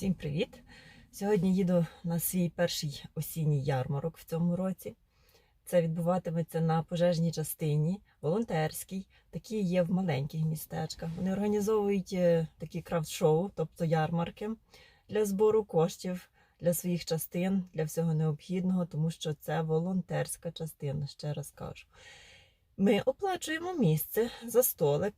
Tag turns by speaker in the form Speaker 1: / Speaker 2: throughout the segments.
Speaker 1: Всім привіт! Сьогодні їду на свій перший осінній ярмарок в цьому році. Це відбуватиметься на пожежній частині, волонтерській. Такі є в маленьких містечках. Вони організовують е, такі крафт-шоу, тобто ярмарки для збору коштів для своїх частин, для всього необхідного, тому що це волонтерська частина, ще раз кажу. Ми оплачуємо місце за столик.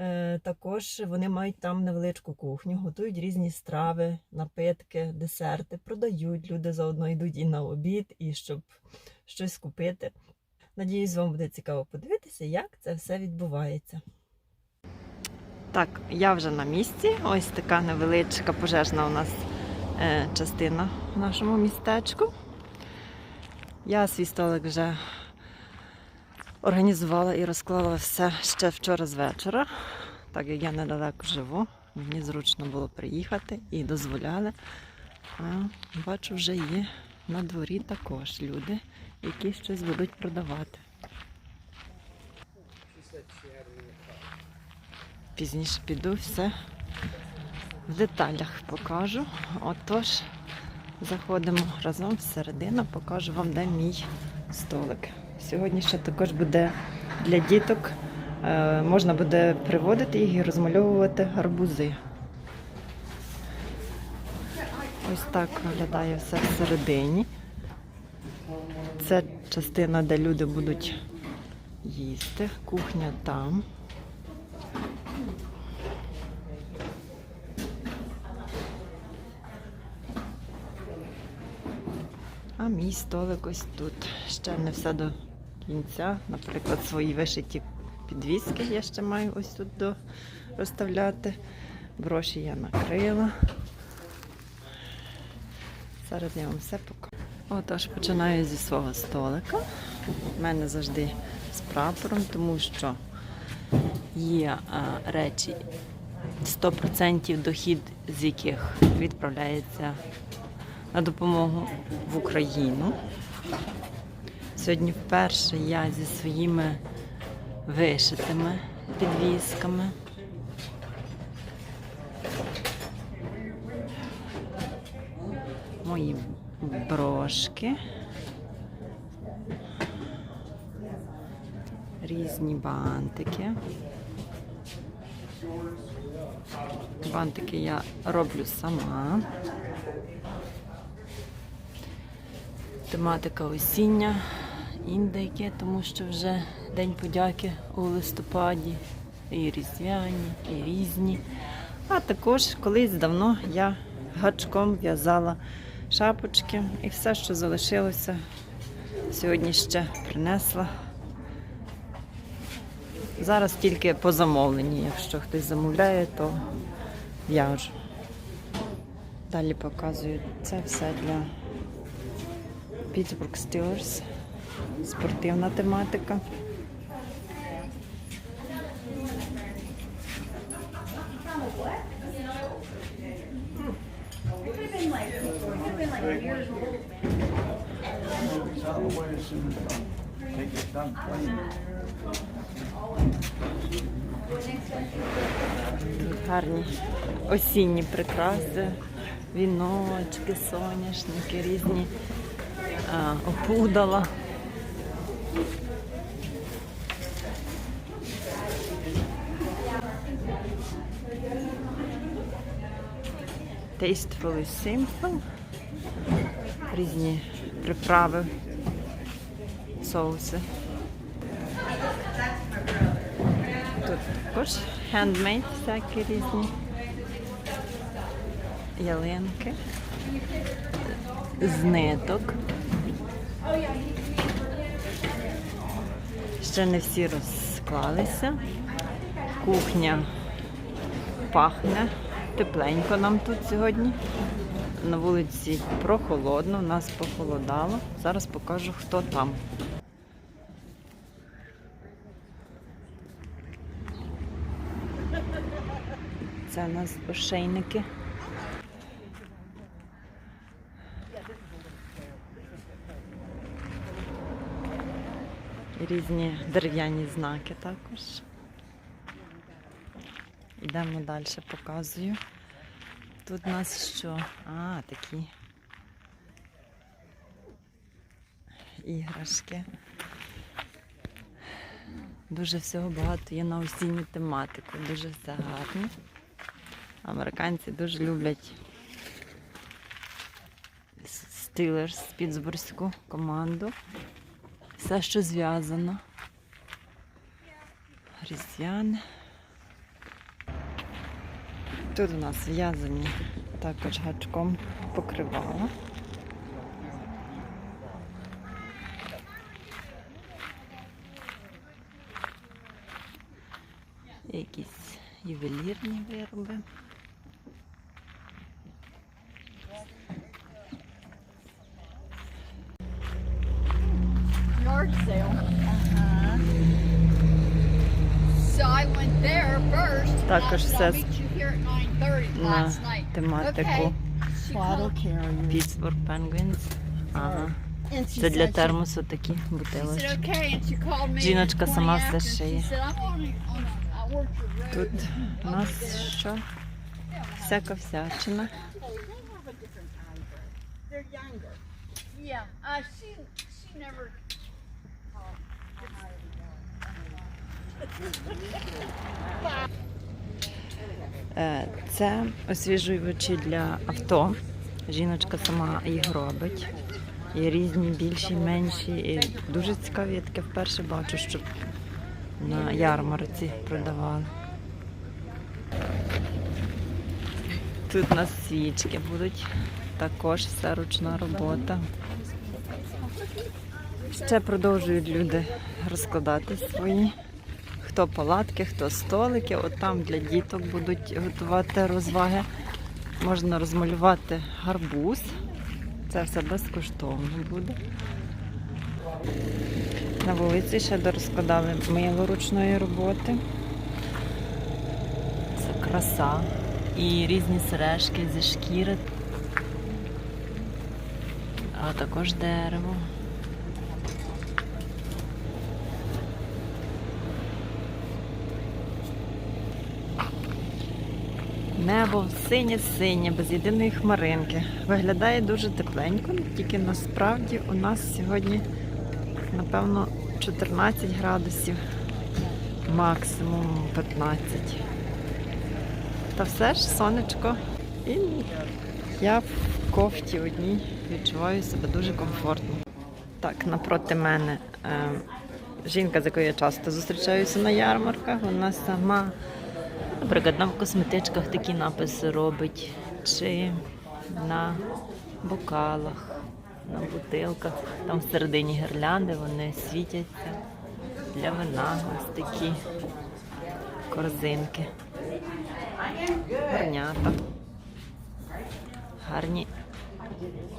Speaker 1: Е, Також вони мають там невеличку кухню, готують різні страви, напитки, десерти, продають. Люди заодно йдуть і на обід, і щоб щось купити. Надіюсь, вам буде цікаво подивитися, як це все відбувається. Так, я вже на місці. Ось така невеличка пожежна у нас е, частина в нашому містечку. Я свій столик вже організувала і розклала все ще вчора з вечора, так як я недалеко живу. Мені зручно було приїхати і дозволяли. А бачу, вже є на дворі також люди, які щось будуть продавати. Пізніше піду все в деталях покажу. Отож, заходимо разом всередину, покажу вам, де мій столик. Сьогодні ще також буде для діток. е, Можна буде приводити їх і розмальовувати гарбузи. Ось так виглядає все всередині. Це частина, де люди будуть їсти. Кухня там. А мій столик ось тут. Ще не все до кінця. Наприклад, свої вишиті підвіски я ще маю ось тут до розставляти. Броші я накрила. Зараз я вам все покажу. Отож, починаю зі свого столика. У мене завжди з прапором, тому що є а, речі 100% дохід з яких відправляється на допомогу в Україну. Сьогодні вперше я зі своїми вишитими підвісками. Мої брошки. Різні бантики. Бантики я роблю сама. Тематика осіння, індики, тому що вже День подяки у листопаді, і різдвяні, і різні. А також колись давно я гачком в'язала шапочки і все, що залишилося, сьогодні ще принесла. Зараз тільки по замовленні, якщо хтось замовляє, то в'яжу. Далі показую це все для Pittsburgh Steelers. Спортивна тематика. Тут гарні осінні прикраси, віночки, соняшники, різні а, опудала. Tastefully simple. Різні приправи, соуси. Тут також handmade всякі різні ялинки з ниток. Ще не всі розклалися. Кухня пахне. Тепленько нам тут сьогодні. На вулиці прохолодно, в нас похолодало. Зараз покажу, хто там. Це у нас ошейники. Різні дерев'яні знаки також. Йдемо далі, показую. Тут у нас що? А, такі іграшки. Дуже всього багато є на осінню тематику. Дуже все гарно. Американці дуже люблять Стилерс, Пітсбурзьку команду. Все, що зв'язано. Різдвяне. Тут у нас в'язані також гачком покривала. Якісь ювелірні вироби. Також все
Speaker 2: I'll meet you here at 9:30
Speaker 1: на
Speaker 2: last night.
Speaker 1: тематику. Pittsburgh Penguins. Ага. Це для термосу такі бутилочки. Жіночка сама все шиє. Тут у нас що? Всяка всячина.
Speaker 3: They're younger.
Speaker 2: Yeah, uh, she, she never.
Speaker 1: Е, Це освіжувачі для авто. Жіночка сама їх робить. Є різні, більші, менші. І дуже цікаві. Я таке вперше бачу, щоб на ярмарці продавали. Тут у нас свічки будуть. Також все ручна робота. Ще продовжують люди розкладати свої. Хто палатки, хто столики. От там для діток будуть готувати розваги. Можна розмалювати гарбуз. Це все безкоштовно буде. На вулиці ще дорозкладали мило ручної роботи. Це краса. І різні сережки зі шкіри, а також дерево. Небо синє-синє, без єдиної хмаринки. Виглядає дуже тепленько, тільки насправді у нас сьогодні, напевно, 14 градусів, максимум 15. Та все ж сонечко. І я в кофті одній відчуваю себе дуже комфортно. Так, напроти мене е, жінка, з якою я часто зустрічаюся на ярмарках, вона сама, наприклад, на косметичках такі написи робить, чи на бокалах, на бутилках. Там всередині гірлянди вони світяться для вина. Ось такі корзинки. Гарнята. Гарні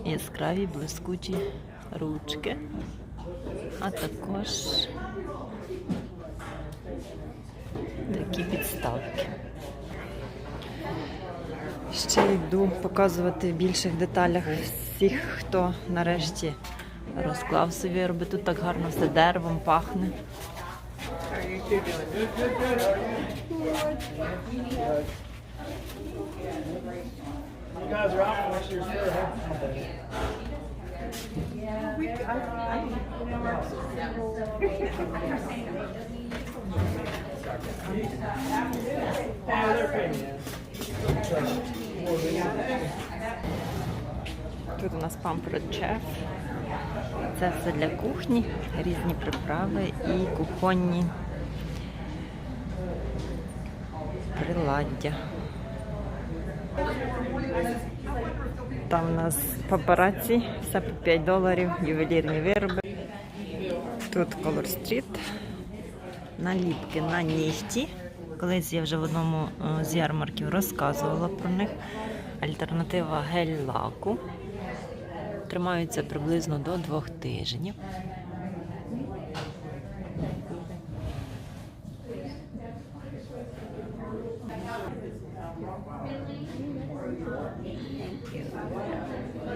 Speaker 1: яскраві блискучі ручки, а також такі підставки. Ще йду показувати в більших деталях всіх, хто нарешті розклав собі вироби. Тут так гарно все деревом пахне. Тут у нас памперед шеф. Це все для кухні, різні приправи і кухонні приладдя. Там у нас папараці, все по 5 доларів, ювелірні вироби. Тут Color Street, наліпки на нігті. Колись я вже в одному е, з ярмарків розказувала про них. Альтернатива гель-лаку. Тримаються приблизно до двох тижнів.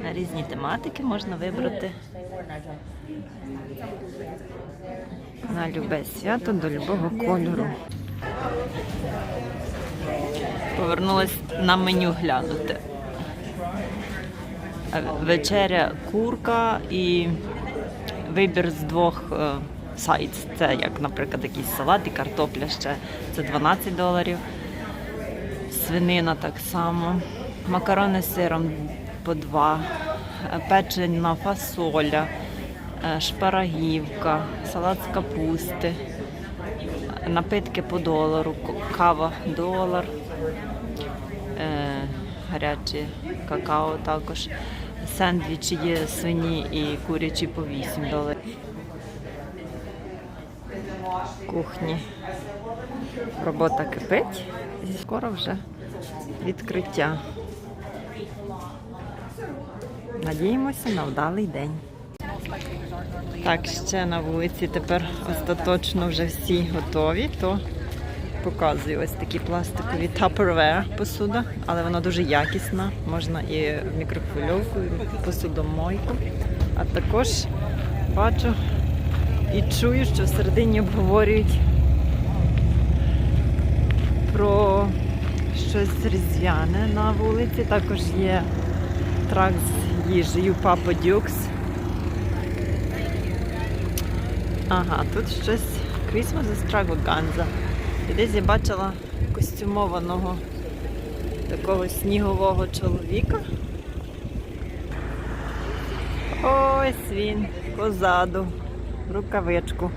Speaker 1: На різні тематики можна вибрати на любе свято до любого кольору. Повернулась на меню глянути. Е, Вечеря курка і вибір з двох е, сайтс. Це як, наприклад, якийсь салат і картопля ще. Це 12 доларів. Свинина так само. Макарони з сиром по два. Е, Печена фасоля, е, шпарагівка, салат з капусти, е, напитки по долару, кава долар, е, гаряче какао також. Сендвічі є свині і курячі по 8 доларів. Кухні. Робота кипить і скоро вже відкриття. Надіємося на вдалий день. Так, ще на вулиці тепер остаточно вже всі готові, то показую ось такі пластикові Tupperware посуда, але вона дуже якісна. Можна і в мікрохвильовку, і в посудомойку. А також бачу і чую, що всередині обговорюють про щось різдвяне на вулиці. Також є трак з їжею Папа Дюкс. Ага, тут щось Christmas Extravaganza. І десь я бачила костюмованого такого снігового чоловіка. Ось він позаду рукавичку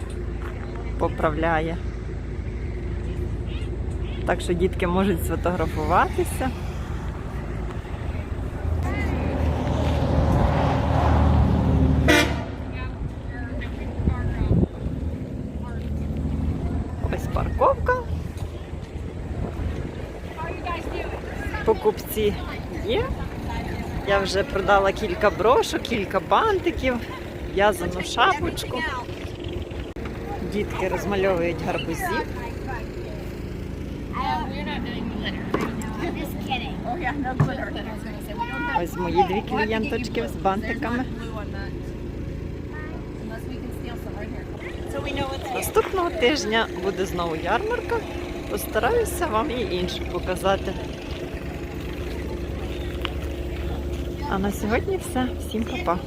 Speaker 1: поправляє. Так що дітки можуть сфотографуватися. Ось парковка. Покупці є. Я вже продала кілька брошок, кілька бантиків, в'язану шапочку. Дітки розмальовують гарбузів. Ось мої дві клієнточки з бантиками. Наступного тижня буде знову ярмарка. Постараюся вам і інше показати. А на сьогодні все. Всім па-па.